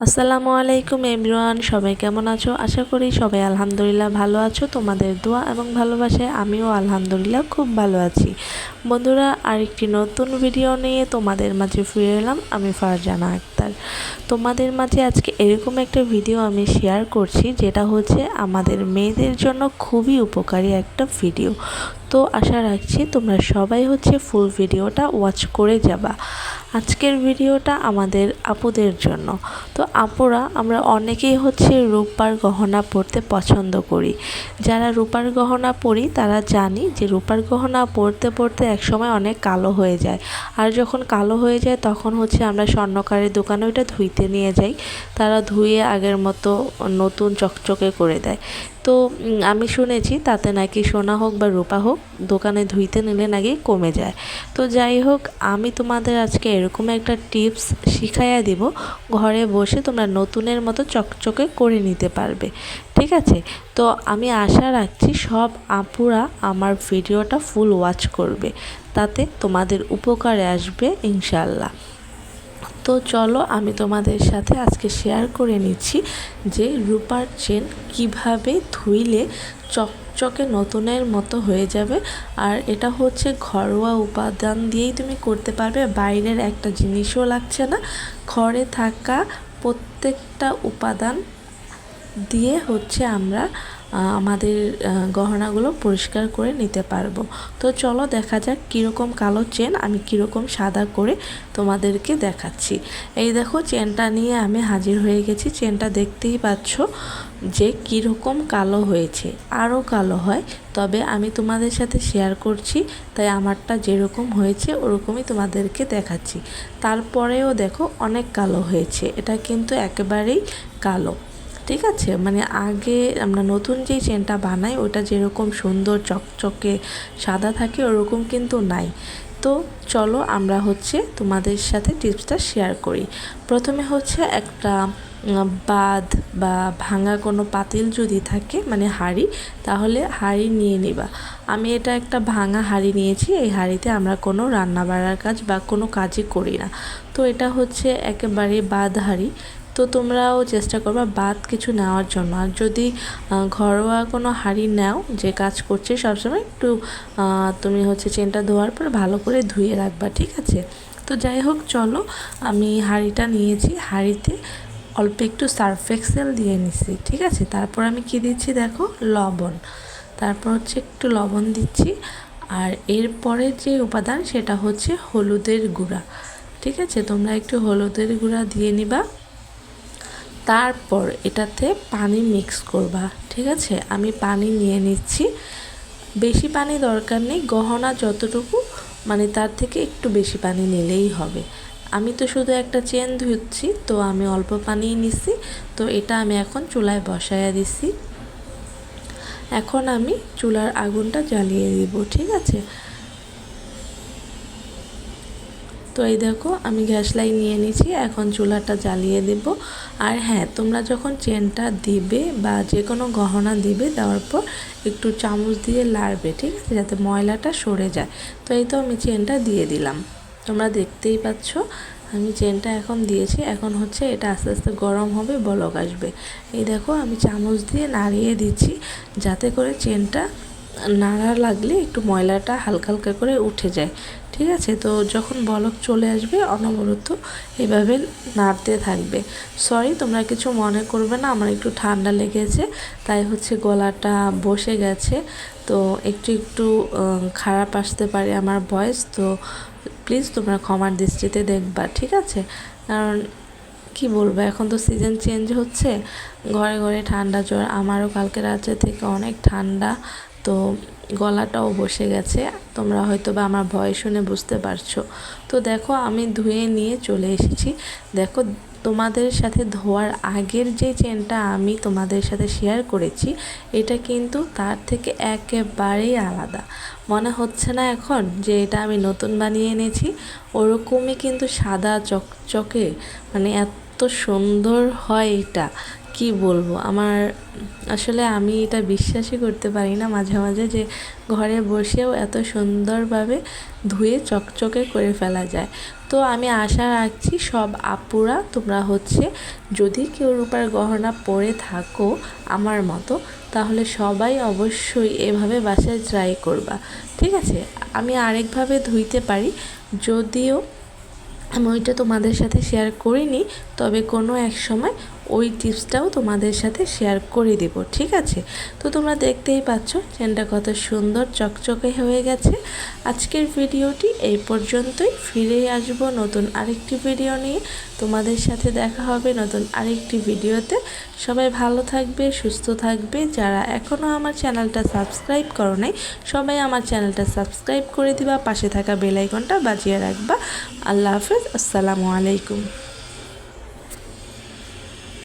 আসসালামু আলাইকুম এমরান সবাই কেমন আছো? আশা করি সবাই আলহামদুলিল্লাহ ভালো আছো। তোমাদের দোয়া এবং ভালোবাসায় আমিও আলহামদুলিল্লাহ খুব ভালো আছি। বন্ধুরা, আরেকটি নতুন ভিডিও নিয়ে তোমাদের মাঝে ফিরে এলাম। আমি ফারজানা আক্তার। তোমাদের মাঝে আজকে এরকম একটা ভিডিও আমি শেয়ার করছি, যেটা হচ্ছে আমাদের মেয়েদের জন্য খুবই উপকারী একটা ভিডিও তো আশা রাখছি তোমরা সবাই হচ্ছে ফুল ভিডিওটা ওয়াচ করে যাবা। আজকের ভিডিওটা আমাদের আপুদের জন্য। তো আপুরা, আমরা অনেকেই হচ্ছে রূপার গহনা পরতে পছন্দ করি। যারা রূপার গহনা পরি, তারা জানি যে রূপার গহনা পরতে পরতে একসময় অনেক কালো হয়ে যায়। আর যখন কালো হয়ে যায়, তখন হচ্ছে আমরা স্বর্ণকারের দোকানে ওইটা ধুইতে নিয়ে যাই। তারা ধুয়ে আগের মতো নতুন চকচকে করে দেয়। তো আমি শুনেছি তাতে নাকি সোনা হোক বা রূপা হোক, দোকানে ধুইতে নিলে নাকি কমে যায়। তো যাই হোক, আমি তোমাদের আজকে এরকম একটা টিপস শিখাইয়া দিব, ঘরে বসে তোমরা নতুনের মতো চকচকে করে নিতে পারবে। ঠিক আছে? তো আমি আশা রাখছি সব আপুরা আমার ভিডিওটা ফুল ওয়াচ করবে। তাতে তোমাদের উপকারে আসবে ইনশাল্লাহ তো চলো আমি তোমাদের সাথে আজকে শেয়ার করে নিচ্ছি যে রূপার চেন কীভাবে ধুইলে চকচকে নতুনের মতো হয়ে যাবে। আর এটা হচ্ছে ঘরোয়া উপাদান দিয়েই তুমি করতে পারবে, বাইরের একটা জিনিসও লাগছে না। ঘরে থাকা প্রত্যেকটা উপাদান দিয়ে হচ্ছে আমরা আমাদের গহনাগুলো পরিষ্কার করে নিতে পারব। তো চলো দেখা যাক কীরকম কালো চেন আমি কীরকম সাদা করে তোমাদেরকে দেখাচ্ছি। এই দেখো চেনটা নিয়ে আমি হাজির হয়ে গেছি। চেনটা দেখতেই পাচ্ছ যে কীরকম কালো হয়েছে। আরও কালো হয়, তবে আমি তোমাদের সাথে শেয়ার করছি, তাই আমারটা যেরকম হয়েছে ওরকমই তোমাদেরকে দেখাচ্ছি। তারপরেও দেখো অনেক কালো হয়েছে। এটা কিন্তু একেবারেই কালো। ঠিক আছে? মানে আগে আমরা নতুন যেই চেনটা বানাই, ওটা যেরকম সুন্দর চকচকে সাদা থাকে, ওরকম কিন্তু নাই। তো চলো আমরা হচ্ছে তোমাদের সাথে টিপসটা শেয়ার করি। প্রথমে হচ্ছে একটা বাদ বা ভাঙা কোনো পাতিল যদি থাকে মানে হাঁড়ি, তাহলে হাঁড়ি নিয়ে নিবা। আমি এটা একটা ভাঙা হাঁড়ি নিয়েছি, এই হাঁড়িতে আমরা কোনো রান্না বাড়ার কাজ বা কোনো কাজই করি না। তো এটা হচ্ছে একেবারে বাদ হাঁড়ি। তো তোমরাও চেষ্টা করবা বাদ কিছু নেওয়ার জন্য। আর যদি ঘরোয়া কোনো হাঁড়ি নাও যে কাজ করছে সবসময়, একটু তুমি হচ্ছে চেনটা ধোয়ার পর ভালো করে ধুয়ে রাখবা, ঠিক আছে? তো যাই হোক, চলো, আমি হাঁড়িটা নিয়েছি। হাঁড়িতে অল্প একটু সার্ফ এক্সেল দিয়ে নিছি, ঠিক আছে? তারপর আমি কি দিচ্ছি দেখো? লবণ। তারপর হচ্ছে একটু লবণ দিচ্ছি। আর এরপরে যে উপাদান সেটা হচ্ছে হলুদের গুঁড়া, ঠিক আছে? তোমরা একটু হলুদের গুঁড়া দিয়ে নিবা। তারপর এটাতে পানি মিক্স করবা, ঠিক আছে? আমি পানি নিয়ে নিচ্ছি। বেশি পানি দরকার নেই, গহনা যতটুকু মানে তার থেকে একটু বেশি পানি নিলেই হবে। আমি তো শুধু একটা চেন ধুচ্ছি, তো আমি অল্প পানিই নিচ্ছি তো এটা আমি এখন চুলায় বসাইয়া দিছি। এখন আমি চুলার আগুনটা জ্বালিয়ে দিব, ঠিক আছে? তো এই দেখো, আমি গ্যাস লাইন নিয়ে নিয়েছি, এখন চুলাটা জ্বালিয়ে দেব। আর হ্যাঁ তোমরা যখন চেনটা দিবে বা যে কোনো গহনা দিবে দেওয়ার পর একটু চামচ দিয়ে লাড়বে, ঠিক আছে? যাতে ময়লাটা সরে যায়। তো এই তো আমি চেনটা দিয়ে দিলাম। তোমরা দেখতেই পাচ্ছ, আমি চেনটা এখন দিয়েছি। এখন হচ্ছে এটা আস্তে আস্তে গরম হবে, বলক আসবে। এই দেখো, আমি চামচ দিয়ে নাড়িয়ে দিচ্ছি, যাতে করে চেনটা নাড়া লাগলে একটু ময়লাটা হালকা হালকা করে উঠে যায়, ঠিক আছে? তো যখন বলক চলে আসবে, অনবরত এভাবে নাড়তে থাকবে। সরি তোমরা কিছু মনে করবে না, আমার একটু ঠান্ডা লেগেছে, তাই হচ্ছে গলাটা বসে গেছে। তো একটু একটু খারাপ আসতে পারে আমার ভয়েস তো প্লিজ তোমরা ক্ষমার দৃষ্টিতে দেখবা, ঠিক আছে? কারণ কি বলব, এখন তো সিজন চেঞ্জ হচ্ছে, ঘরে ঘরে ঠান্ডা জ্বর, আমারও কালকে রাত্রে থেকে অনেক ঠান্ডা তো গলাটাও বসে গেছে। তোমরা হয়তো বা আমার ভয় শুনে বুঝতে পারছ। তো দেখো, আমি ধুয়ে নিয়ে চলে এসেছি। দেখো, তোমাদের সাথে ধোয়ার আগের যে চেনটা আমি তোমাদের সাথে শেয়ার করেছি, এটা কিন্তু তার থেকে একেবারেই আলাদা। মনে হচ্ছে না এখন যে এটা আমি নতুন বানিয়ে এনেছি? ওরকমই কিন্তু সাদা চকচকে মানে এত সুন্দর হয় এটা। কি বলব? আমার আসলে আমি এটা বিশ্বাসই করতে পারি না মাঝে মাঝে যে ঘরে বসেও এত সুন্দরভাবে ধুয়ে চকচকে করে ফেলা যায়। তো আমি আশা রাখছি সব আপুরা, তোমরা হচ্ছে যদি কেউ রূপার গহনা পরে থাকো আমার মতো, তাহলে সবাই অবশ্যই এভাবে বাসায় ট্রাই করবা। ঠিক আছে? আমি আরেকভাবে ধুইতে পারি। যদিও আমি ওইটা তোমাদের সাথে শেয়ার করিনি, তবে কোনো এক সময় ওই টিপসটাও তোমাদের সাথে শেয়ার করে দেব, ঠিক আছে? তো তোমরা দেখতেই পাচ্ছ, চেনটা কত সুন্দর চকচকে হয়ে গেছে। আজকের ভিডিওটি এই পর্যন্তই। ফিরে আসব নতুন আরেকটি ভিডিও নিয়ে। তোমাদের সাথে দেখা হবে নতুন আরেকটি ভিডিওতে। সবাই ভালো থাকবে, সুস্থ থাকবে। যারা এখনও আমার চ্যানেলটা সাবস্ক্রাইব করো নাই, সবাই আমার চ্যানেলটা সাবস্ক্রাইব করে দিবা। পাশে থাকা বেলাইকনটা বাজিয়ে রাখবা। আল্লাহ হাফেজ। আসসালামু আলাইকুম।